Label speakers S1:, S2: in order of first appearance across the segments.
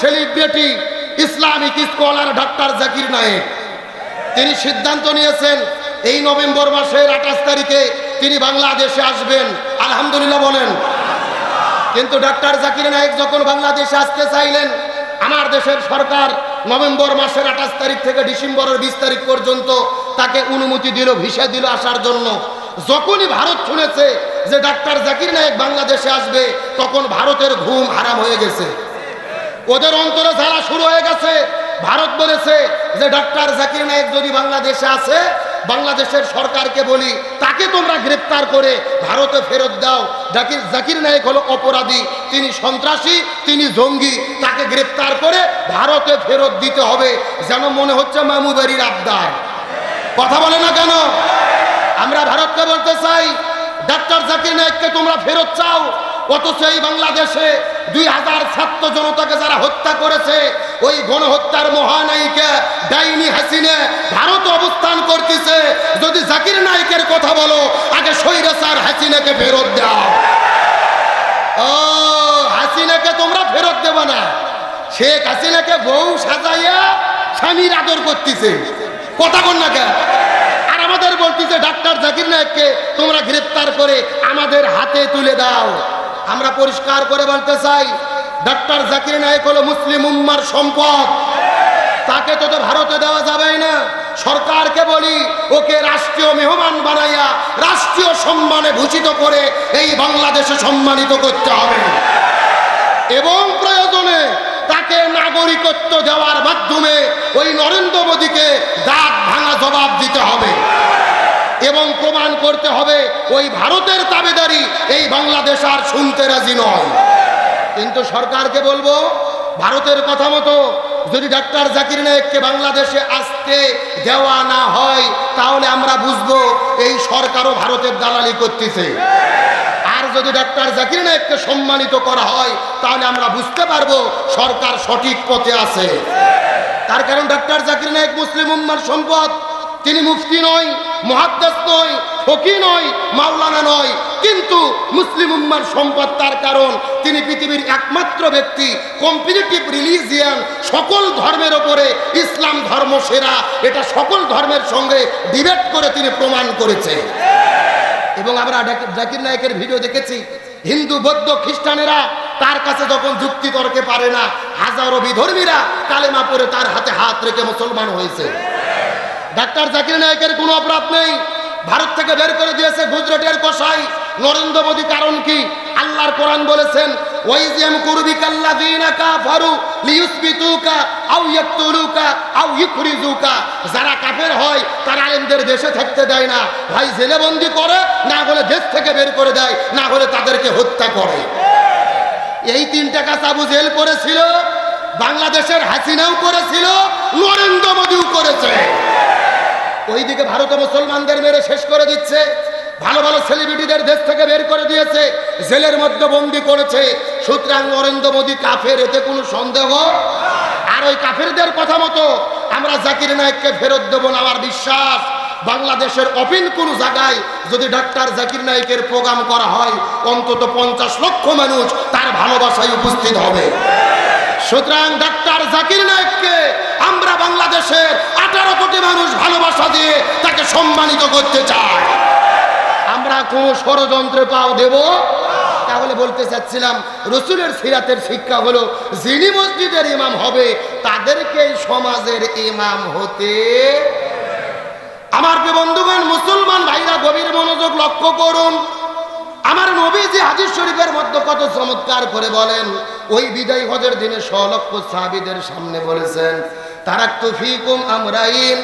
S1: Celebrity Islamic scholar doctor Zakir Naik. তিনি সিদ্ধান্ত নিয়েছেন, এই নভেম্বর মাসের আঠাশ তারিখে তিনি বাংলাদেশে আসবেন। আলহামদুলিল্লাহ বলেন। কিন্তু ডক্টর জাকির নায়েক যখন বাংলাদেশে আসতে চাইলেন, আমার দেশের সরকার নভেম্বর মাসের আঠাশ তারিখ থেকে ডিসেম্বরের বিশ তারিখ পর্যন্ত তাকে অনুমতি দিল, ভিসা দিল আসার জন্য। যখনই ভারত শুনেছে যে ডাক্তার জাকির নায়েক বাংলাদেশে আসবে, তখন ভারতের ঘুম হারাম হয়ে গেছে। ওদের অন্তরে জ্বালা শুরু হয়ে গেছে। ভারত বলেছে যে, ডাক্তার জাকির নায়েক যদি বাংলাদেশে আসে, বাংলাদেশের সরকারকে বলি, তাকে তোমরা গ্রেপ্তার করে ভারতে ফেরত দাও। জাকির জাকির নায়েক হলো অপরাধী। তিনি সন্ত্রাসী, তিনি জঙ্গি। তাকে গ্রেপ্তার করে ভারতে ফেরত দিতে হবে, যেন মনে হচ্ছে মামুদারির আবদার। কথা বলে না কেন? আমরা ভারতকে বলতে চাই, ডাক্তার জাকির নায়ককে তোমরা ফেরত চাও, অথচ এই বাংলাদেশে দুই হাজার ছাত্র জনতাকে যারা হত্যা করেছে, ওই গণহত্যার মহানায়িকা ডাইনি হাসিনে ভারত অবস্থান করতেছে। যদি জাকির নায়কের কথা বলো, আগে সৈরাসার হাসিনাকে ফেরত দাও। ও, হাসিনাকে তোমরা ফেরত দেবে না। শেখ হাসিনাকে বউ সাজাইয়া স্বামীর আদর করতেছে। কথা কন না কেন? আর আমাদের বলতেছে, ডাক্তার জাকির নায়ককে তোমরা গ্রেপ্তার করে আমাদের হাতে তুলে দাও। আমরা পরিষ্কার করে বলতে চাই, ডাক্তার জাকির নায়ক হলো মুসলিম উম্মার সম্পদ। তাকে তো তো ভারতে দেওয়া যাবে না। সরকারকে বলি, ওকে রাষ্ট্রীয় মেহমান বানাইয়া রাষ্ট্রীয় সম্মানে ভূষিত করে এই বাংলাদেশে সম্মানিত করতে হবে। এবং প্রয়োজনে তাকে নাগরিকত্ব দেওয়ার মাধ্যমে ওই নরেন্দ্র মোদীকে দাঁত ভাঙা জবাব দিতে হবে। এবং প্রমাণ করতে হবে, ওই ভারতের তাবেদারি এই বাংলাদেশ আর শুনতে রাজি নয়। কিন্তু সরকারকে বলব, ভারতের কথা মতো যদি ডাক্তার জাকির নায়েককে বাংলাদেশে আসতে দেওয়া না হয়, তাহলে আমরা বুঝব এই সরকারও ভারতের দালালি করতেছে। আর যদি ডাক্তার জাকির নায়েককে সম্মানিত করা হয়, তাহলে আমরা বুঝতে পারব সরকার সঠিক পথে আছে। তার কারণ ডাক্তার জাকির নায়েক মুসলিম উম্মার সম্পদ। তিনি মুফতি নয়, মহাদ্দাস নয়, ফকি নয়, মাওলানা নয়। কিন্তু মুসলিম উম্মার সম্পদ তার কারণ, তিনি পৃথিবীর একমাত্র ব্যক্তি কম্পিটিটিভ রিলিজিয়ান সকল ধর্মের ওপরে ইসলাম ধর্ম সেরা। এটা সকল ধর্মের সঙ্গে ডিবেট করে তিনি প্রমাণ করেছে। এবং আমরা জাকির নায়কের ভিডিও দেখেছি, হিন্দু, বৌদ্ধ, খ্রিস্টানেরা তার কাছে যখন যুক্তি তর্কে পারে না, হাজারো বিধর্মীরা কালেমা পরে তার হাতে হাত রেখে মুসলমান হয়েছে। ডাক্তার জাকির নায়কের কোনো অপরাধ নেই। ভারত থেকে বের করে দিয়েছে গুজরাটের কষাই নরেন্দ্র মোদী কারণ কি? আল্লাহর কোরআন বলেছেন যারা হয়, তারা দেশে থাকতে দেয় না। ভাই জেলে বন্দি করে, না দেশ থেকে বের করে দেয়, না তাদেরকে হত্যা করে। এই জেল করেছিল, বাংলাদেশের হাসিনাও করেছিল, নরেন্দ্র মোদীও করেছে। ওইদিকে ভারতে মুসলমানদের মেরে শেষ করে দিচ্ছে। ভালো ভালো সেলিব্রিটিদের দেশ থেকে বের করে দিয়েছে। জেলের মধ্যে বন্দি করেছে। সুতরাং নরেন্দ্র মোদী কাফের, এতে কোনো সন্দেহ? আর ওই কাফেরদের কথা মতো আমরা জাকির নায়ককে ফেরত দেবো না, আমার বিশ্বাস। বাংলাদেশের অপিন কোন জায়গায় যদি ডাক্তার জাকির নায়কের প্রোগ্রাম করা হয়, অন্তত পঞ্চাশ লক্ষ মানুষ তার ভালোবাসায় উপস্থিত হবে। সুতরাং ডাক্তার জাকির নায়ককে বাংলাদেশের আঠারো কোটি মানুষ ভালোবাসা দিয়ে তাকে সম্মানিত করতে চায়। আমরা কোন ষড়যন্ত্রে পাও দেব? তাহলে বলতে চাচ্ছিলাম, রসুলের সিরাতের শিক্ষা হলো, যিনি মসজিদের ইমাম হবে তাদেরকে সমাজের ইমাম হতে আমার বন্ধুগণ, মুসলমান ভাইরা, গভীর মনোযোগ লক্ষ্য করুন। আমার নবীজি হাদিস শরীফের মধ্যে কত চমৎকার করে বলেন, ওই বিদায় হজের দিনে সলক্ষ সাহাবীদের সামনে বলেছেন তারাক্তু তুফিকুম আমরাইন।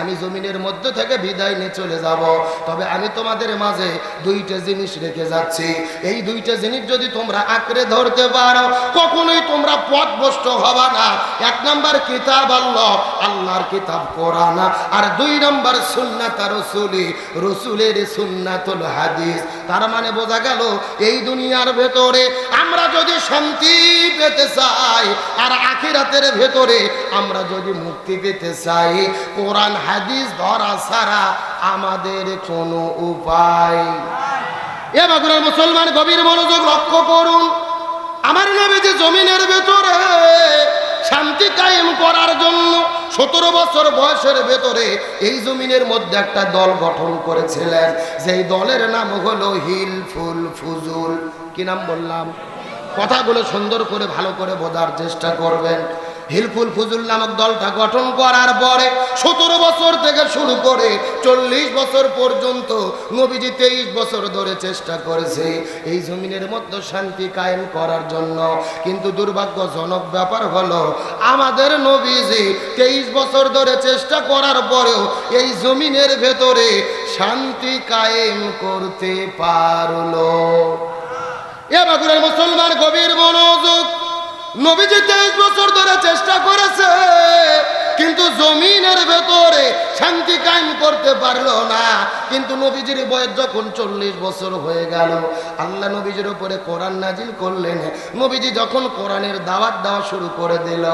S1: আমি জমিনের মধ্যে থেকে বিদায় নিয়ে চলে যাব। তবে আমি তোমাদের মাঝে দুইটা জিনিস রেখে যাচ্ছি। এই দুইটা জিনিস যদি তোমরা আঁকড়ে ধরতে পারো, কখনোই তোমরা পথভ্রষ্ট হবা না। এক নাম্বার কিতাব আল্লাহ আল্লাহর কিতাব কোরআন। আর দুই নাম্বার সুন্নাতা রসুলি, রসুলের সুন্নাতুল হাদিস। তার মানে বোঝা গেল, এই দুনিয়ার ভেতরে আমরা যদি শান্তি পেতে চাই। আর আখিরাতের ভেতরে আমরা যদি মুক্তি পেতে চাই, কোরআন, হাদিস ধরা ছাড়া আমাদের কোনো উপায় এ বাগুড়ার মুসলমান গভীর মনোযোগ লক্ষ্য করুন। আমার নবী যে জমিনের ভেতরে শান্তি কায়েম করার জন্য সতেরো বছর বয়সের ভেতরে এই জমিনের মধ্যে একটা দল গঠন করেছিলেন। যেই দলের নাম হলো হিল ফুল ফুজুল। কি নাম বললাম? কথাগুলো সুন্দর করে ভালো করে বোঝার চেষ্টা করবেন। হিলফুল ফুজুল নামক দলটা গঠন করার পরে সতেরো বছর থেকে শুরু করে চল্লিশ বছর পর্যন্ত নবীজি তেইশ বছর ধরে চেষ্টা করেছে এই জমিনের মধ্যে শান্তি কায়েম করার জন্য। কিন্তু দুর্ভাগ্যজনক ব্যাপার হলো, আমাদের নবীজি তেইশ বছর ধরে চেষ্টা করার পরেও এই জমিনের ভেতরে শান্তি কায়েম করতে পারল। এ বাগুড়ের মুসলমান গভীর মনোযোগ। নবীজি তেইশ বছর ধরে চেষ্টা করেছে কিন্তু জমিনের ভেতরে শান্তি কায়েম করতে পারল না। কিন্তু নবীজির বয়স যখন চল্লিশ বছর হয়ে গেল, আল্লাহ নবীজির উপরে কোরআন নাজিল করলেন। নবীজি যখন কোরআনের দাওয়াত দেওয়া শুরু করে দিল,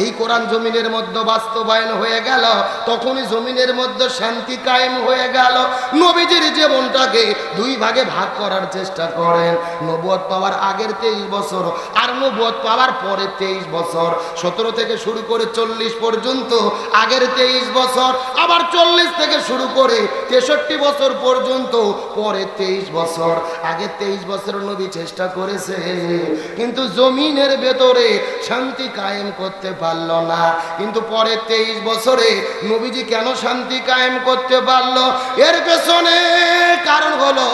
S1: এই কোরআন জমিনের মধ্যে বাস্তবায়ন হয়ে গেল, তখনই জমিনের মধ্যে শান্তি কায়েম হয়ে গেল। নবীজির জীবনটাকে দুই ভাগে ভাগ করার চেষ্টা করেন। নবুয়ত পাওয়ার আগের তেইশ বছর আর নবুয়ত পাওয়ার পরে তেইশ বছর। সতেরো থেকে শুরু করে চল্লিশ পর্যন্ত আগের তেইশ বছর, আবার চল্লিশ থেকে শুরু করে তেষট্টি বছর পর্যন্ত, পরে তেইশ বছর। আগে তেইশ বছর নবী চেষ্টা করেছে, কিন্তু জমিনের ভেতরে শান্তি কায়েম করতে পারল না। কিন্তু পরে তেইশ বছরে নবীজি কেন শান্তি কায়েম করতে পারল? এর পেছনে কারণ হলো,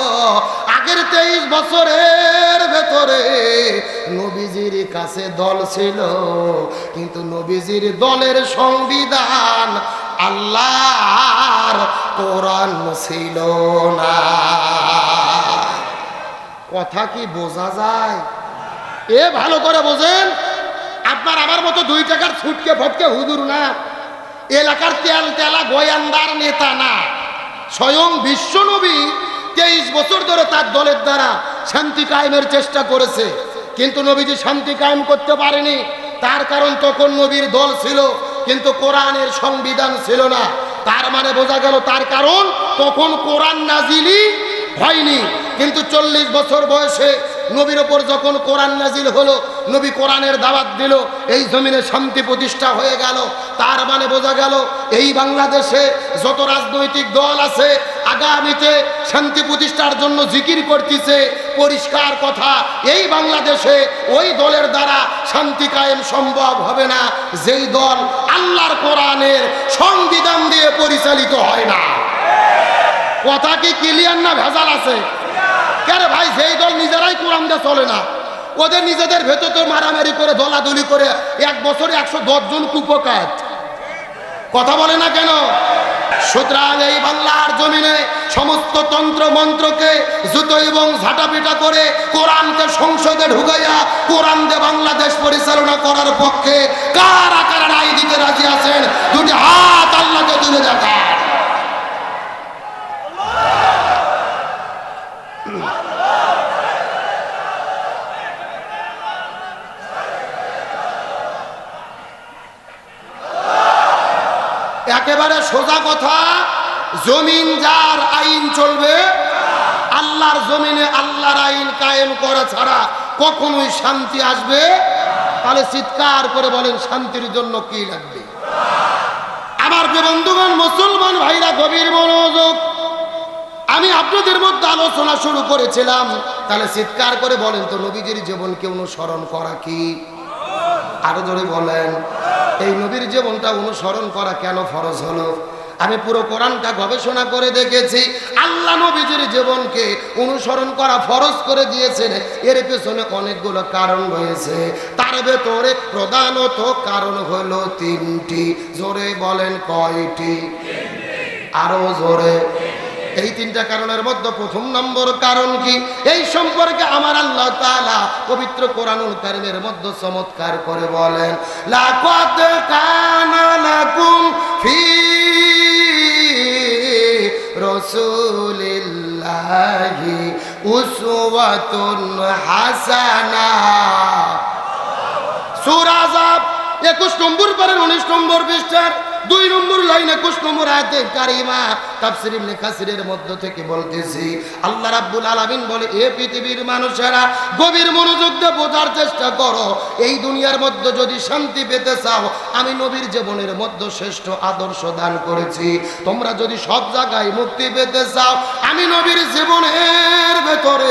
S1: আগের তেইশ বছরের ভেতরে নবীজির কাছে দল ছিল, কিন্তু নবীজির দলের সংবিধান আল্লাহর কোরআন ছিল না। কথা কি বোঝা যায়? এ ভালো করে বোঝেন, আপনার আমার মতো দুই টাকার ছুটকে ফটকে হুদুর না। এলাকার তেল তেলা গয়ান্দার নেতা না। স্বয়ং বিশ্বনবী তেইশ বছর ধরে তার দলের দ্বারা শান্তি কায়েমের চেষ্টা করেছে। কিন্তু নবীজি শান্তি কায়েম করতে পারেনি। তার কারণ তখন নবীর দল ছিল কিন্তু কোরআনের সংবিধান ছিল না। তার মানে বোঝা গেল তার কারণ, তখন কোরআন নাজিলি হয়নি। কিন্তু চল্লিশ বছর বয়সে নবীর ওপর যখন কোরআন নাজিল হলো, নবী কোরআনের দাওয়াত দিল, এই জমিনে শান্তি প্রতিষ্ঠা হয়ে গেল। তার মানে বোঝা গেল, এই বাংলাদেশে যত রাজনৈতিক দল আছে, আগামীতে শান্তি প্রতিষ্ঠার জন্য জিকির করতেছে পরিষ্কার কথা, এই বাংলাদেশে ওই দলের দ্বারা শান্তি কায়েম সম্ভব হবে না, যেই দল আল্লাহর কোরআনের সংবিধান দিয়ে পরিচালিত হয় না। কথা কি ক্লিয়ার না ভেজাল আছে? কেন ভাই সেই দল নিজেরাই কোরআন দিয়ে চলে না, ওদের নিজেদের ভেতর তো মারামারি করে, দলাদলি করে, এক বছরে একশো জন কুপকাত। কথা বলে না কেন? সুতরাং এই বাংলার জমিনে সমস্ত তন্ত্র মন্ত্রকে জুতো এবং ঝাঁটাপিটা করে কোরআনকে সংসদে ঢুকাইয়া কোরআন বাংলাদেশ পরিচালনা করার পক্ষে কারা কারা রায় দিতে রাজি আছেন? দুটি হাত আল্লাহকে তুলে দেখান। সোজা কথা, জমিন যার আইন চলবে, আল্লাহর জমিনে আল্লাহর আইন কায়েম করা ছাড়া কখনোই শান্তি আসবে। তাহলে চিৎকার করে বলেন, শান্তির জন্য কি লাগবে? আমার যে বন্ধুগণ, মুসলমান ভাইরা, গভীর মনোযোগ। আমি আপনাদের মধ্যে আলোচনা শুরু করেছিলাম। তাহলে চিৎকার করে বলেন তো, নবীজির জীবনকে অনুসরণ করা কি? আরও জোরে বলেন। এই নবীর জীবনটা অনুসরণ করা কেন ফরজ হলো? আমি পুরো কোরআনটা গবেষণা করে দেখেছি। আল্লাহ নবীজির জীবনকে অনুসরণ করা ফরজ করে দিয়েছেন। এর পেছনে অনেকগুলো কারণ রয়েছে। তার ভেতরে প্রধানত কারণ হলো তিনটি। জোরে বলেন কয়টি? আরও জোরে। এই তিনটা কারণের মধ্যে প্রথম নম্বর কারণ কি? এই সম্পর্কে আমার আল্লাহ তাআলা পবিত্র কোরআনুল কারিমের মধ্যে চমৎকার করে বলেন কানা লাকুম ফি রাসূলিল্লাহি হাসানা। সূরা আযাব 21 নম্বর পরের 19 নম্বর পৃষ্ঠার দুই নম্বর লাইনে একুশ নম্বর আয়াতে কারিমা তাফসির ইবনে কাসিরের মধ্য থেকে বলতেছি, আল্লাহ রাব্বুল আলামিন বলে, এ পৃথিবীর মানুষেরা, গভীর মনোযোগ দিয়ে বোঝার চেষ্টা করো। এই দুনিয়ার মধ্যে যদি শান্তি পেতে চাও, আমি নবীর জীবনের মধ্যে শ্রেষ্ঠ আদর্শ দান করেছি। তোমরা যদি সব জায়গায় মুক্তি পেতে চাও, আমি নবীর জীবনের ভেতরে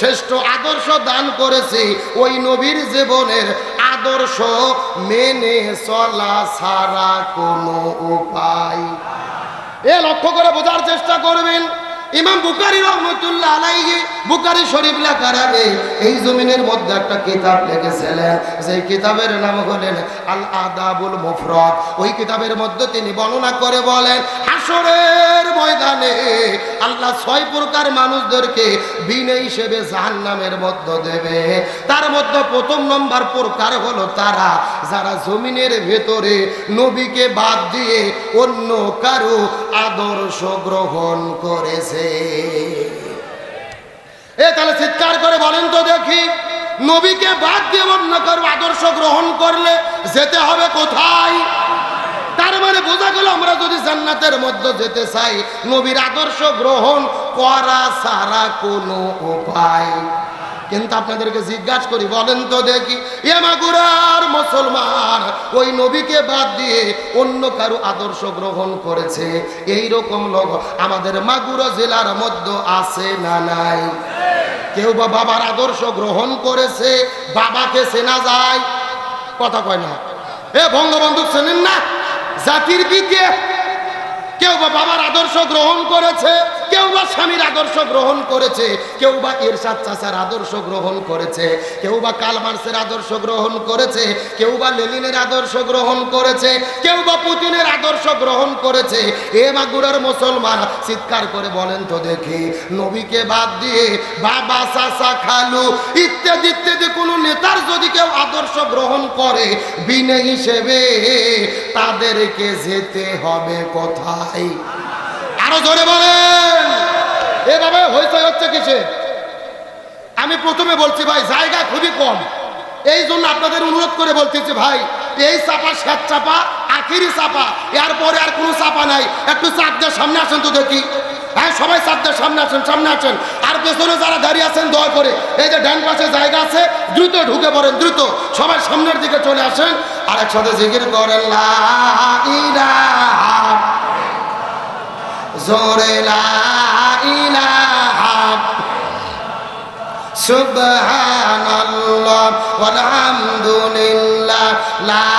S1: শ্রেষ্ঠ আদর্শ দান করেছি। ওই নবীর জীবনের আদর্শ মেনে চলা ছাড়া কোনো উপায়। এ লক্ষ্য করে বোঝার চেষ্টা করবেন ইমাম বুকারি রহমতুল্লাহ আলাইহি বুকারি শরীফ লেখার আগে এই জমিনের মধ্যে একটা কিতাব লিখেছিলেন। সেই কিতাবের নাম হলেন আল আদাবুল মুফরদ। ওই কিতাবের মধ্যে তিনি বর্ণনা করে বলেন হাসরের ময়দানে আল্লাহ ছয় প্রকার মানুষদেরকে বিনে হিসেবে জাহান্নামের মধ্য দেবে। তার মধ্যে প্রথম নম্বর প্রকার হলো তারা, যারা জমিনের ভেতরে নবীকে বাদ দিয়ে অন্য কারও আদর্শ গ্রহণ করেছে। এ তাহলে চিৎকার করে বলেন তো দেখি, নবীকে বাদ দিয়ে অন্য কারও আদর্শ গ্রহণ করলে যেতে হবে কোথায়? তার মানে বোঝা গেল আমরা যদি জান্নাতের মধ্যে যেতে চাই, নবীর আদর্শ গ্রহণ করা সারা কোনো উপায় কিন্তু আপনাদেরকে জিজ্ঞাসা করি, বলেন তো দেখি এমাগুরার মুসলমান ওই নবীকে বাদ দিয়ে অন্য কারও আদর্শ গ্রহণ করেছে? এই রকম লোক আমাদের মাগুরা জেলার মধ্যে আছে না নাই? কেউ বা বাবার আদর্শ গ্রহণ করেছে, বাবাকে চেনা যায়? কথা কয় না। এ বঙ্গবন্ধু চেনেন না? জাতির পিকে কেউ বা বাবার আদর্শ গ্রহণ করেছে স্বামীর আদর্শ গ্রহণ করেছে, কেউ বা ইরশাদ চাচার আদর্শ গ্রহণ করেছে, কেউ বা কালমার্সের আদর্শ গ্রহণ করেছে, কেউ বা লেনিনের আদর্শ গ্রহণ করেছে, কেউ বা পুতিনের আদর্শ গ্রহণ করেছে। এ মাগুরার মুসলমান চিৎকার করে বলেন, তো দেখি নবীকে বাদ দিয়ে বাবা, চাচা, খালু ইত্যাদি ইত্যাদি কোনো নেতার যদি কেউ আদর্শ গ্রহণ করে, বিনে হিসেবে তাদেরকে যেতে হবে কোথায়? আরও জোরে বলেন। এভাবে হইচই হচ্ছে কিসে? আমি প্রথমে বলছি, ভাই, জায়গা খুবই কম। এই জন্য আপনাদের অনুরোধ করে বলতেছি, ভাই, এই চাপা স্যাত চাপা, আখিরি চাপা এরপরে আর কোনো চাপা নাই। একটু চাপ দিয়ে সামনে আসেন তো দেখি। হ্যাঁ সবাই চাপ দিয়ে সামনে আসেন সামনে আসেন। আর পেছনে যারা দাঁড়িয়ে আছেন, দয়া করে, এই যে ডান পাশে জায়গা আছে, দ্রুত ঢুকে পড়েন, দ্রুত। সবাই সামনের দিকে চলে আসেন। আর একসাথে জিকির করেন, লা জোরে সুবহানাল্লাহ ওয়ালহামদুলিল্লাহ লা